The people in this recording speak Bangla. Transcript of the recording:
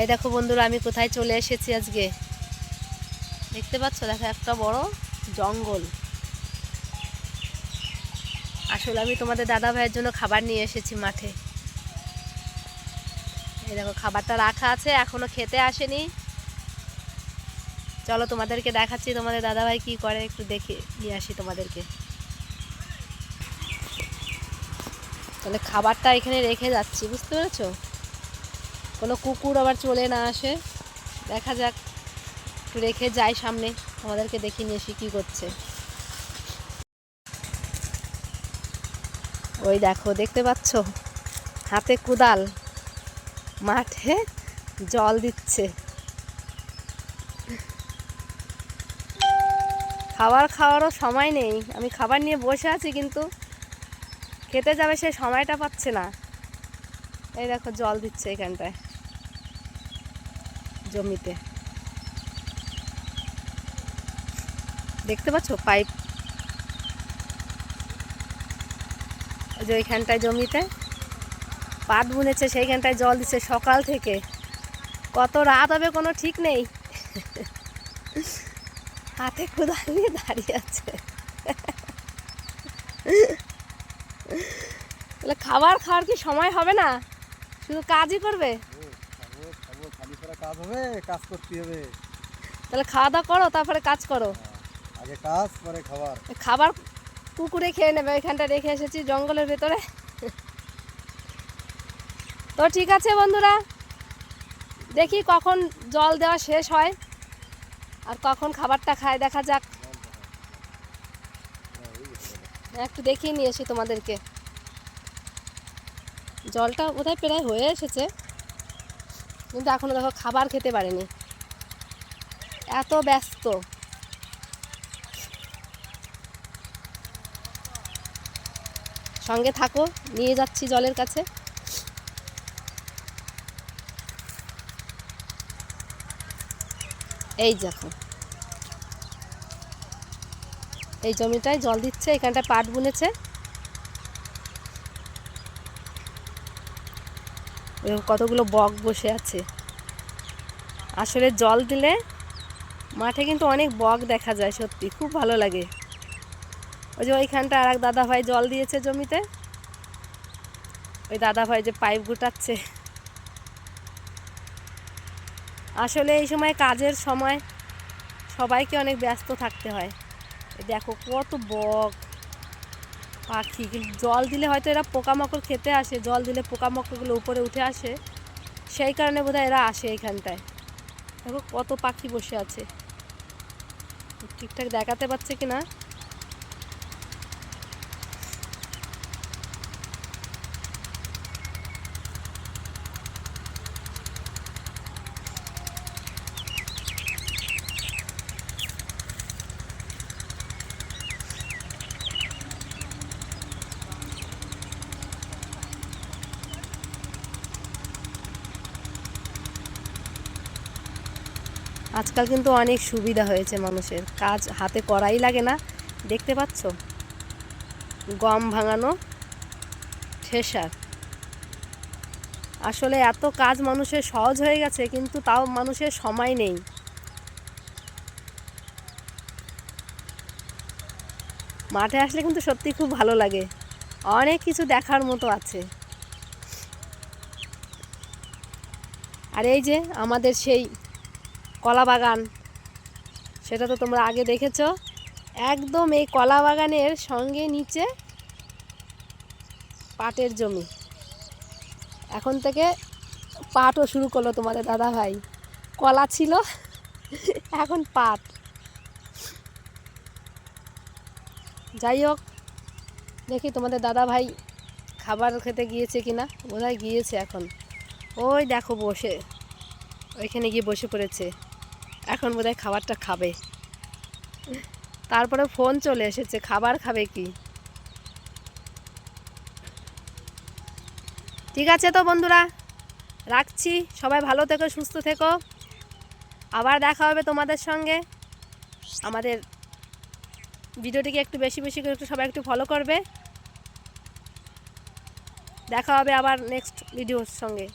এই দেখো বন্ধুরা, আমি কোথায় চলে এসেছি আজকে? দেখতে পাচ্ছ? দেখো, একটা বড় জঙ্গল। আসলে আমি তোমাদের দাদা ভাইয়ের জন্য খাবার নিয়ে এসেছি মাঠে। এই দেখো, খাবারটা রাখা আছে, এখনও খেতে আসেনি। চলো তোমাদেরকে দেখাচ্ছি, তোমাদের দাদা ভাই কি করে, একটু দেখে নিয়ে আসি তোমাদেরকে। তাহলে খাবারটা এখানে রেখে যাচ্ছি, বুঝতে পেরেছ? কোনো কুকুর আবার চলে না আসে। দেখা যাক রেখে যাই সামনে। আমাদেরকে দেখে নিয়ে এসে কী করছে। ওই দেখো, দেখতে পাচ্ছ? হাতে কুদাল। মাঠে জল দিচ্ছে। খাবার খাওয়ারও সময় নেই। আমি খাবার নিয়ে বসে আছি, কিন্তু খেতে যাবে সে সময়টা পাচ্ছে না। এই দেখো, জল দিচ্ছে এখানটায়। জমিতে। দেখতে পাচ্ছ পাইপ? যে ওইখানটায় জমিতে। পাট বুনেছে, সেইখানটায় জল দিচ্ছে সকাল থেকে। কত রাত হবে কোনো ঠিক নেই। হাতে কোদাল নিয়ে দাঁড়িয়ে আছে। খাবার খাওয়ার কি সময় হবে না? শুধু কাজই করবে? কাজ হবে কাজ করতে হবে। তাহলে খাওয়া দাওয়া করো তারপরে কাজ করো। আগে কাজ পরে খাবার। খাবার কুকুরে খেয়ে নেবে ওইখানটা রেখে এসেছি জঙ্গলের ভেতরে। তো ঠিক আছে বন্ধুরা দেখি কখন জল দেওয়া শেষ হয় আর কখন খাবারটা খায় দেখা যাক। একটু দেখিয়ে নিয়ে এসি তোমাদেরকে। জলটা বোধহয় প্রায় হয়ে এসেছে। কিন্তু এখনও দেখো খাবার খেতে পারেনি। এত ব্যস্ত। সঙ্গে থাকো, নিয়ে যাচ্ছি জলের কাছে। এই দেখো। এই জমিটায় জল দিচ্ছে, এখানটায় পাট বুনেছে। কতগুলো বক বসে আছে। আসলে জল দিলে মাঠে কিন্তু অনেক বক দেখা যায় সত্যি, খুব ভালো লাগে। ওই যে ওইখানটা আর এক দাদা ভাই জল দিয়েছে জমিতে। ওই দাদা ভাই যে পাইপ গুটাচ্ছে। আসলে এই সময় কাজের সময় সবাইকে অনেক ব্যস্ত থাকতে হয়। দেখো কত বক। পাখি কিন্তু জল দিলে হয়তো এরা পোকামাকড় খেতে আসে, জল দিলে পোকামাকড়গুলো উপরে উঠে আসে। সেই কারণে বোধহয় এরা আসে এইখানটায় দেখো কত পাখি বসে আছে। ঠিকঠাক দেখাতে পারছে কি না আজকাল কিন্তু অনেক সুবিধা হয়েছে মানুষের। কাজ হাতে করাই লাগে না। দেখতে পাচ্ছ? গম ভাঙানো ঠেসার। আসলে এত কাজ মানুষের সহজ হয়ে গেছে, কিন্তু তাও মানুষের সময় নেই। মাঠে আসলে কিন্তু সত্যি খুব ভালো লাগে। অনেক কিছু দেখার মতো আছে। আর এই যে আমাদের সেই কলা বাগান সেটা তো তোমরা আগে দেখেছ। একদম এই কলা বাগানের সঙ্গে নিচে পাটের জমি। এখন থেকে পাটও শুরু করল তোমাদের দাদা ভাই কলা ছিল, এখন পাট। যাই হোক, দেখি তোমাদের দাদা ভাই খাবার খেতে গিয়েছে কিনা। বোধহয় গিয়েছে এখন। ওই দেখো বসে। ওইখানে গিয়ে বসে পড়েছে। এখন বোধহয় খাবারটা খাবে। তারপরে ফোন চলে এসেছে, খাবার খাবে কি? ঠিক আছে তো বন্ধুরা, রাখছি, সবাই ভালো থেকো, সুস্থ থেকো। আবার দেখা হবে তোমাদের সঙ্গে। আমাদের ভিডিওটিকে একটু বেশি বেশি করে একটু সবাই একটু ফলো করবে। দেখা হবে আবার নেক্সট ভিডিওর সঙ্গে।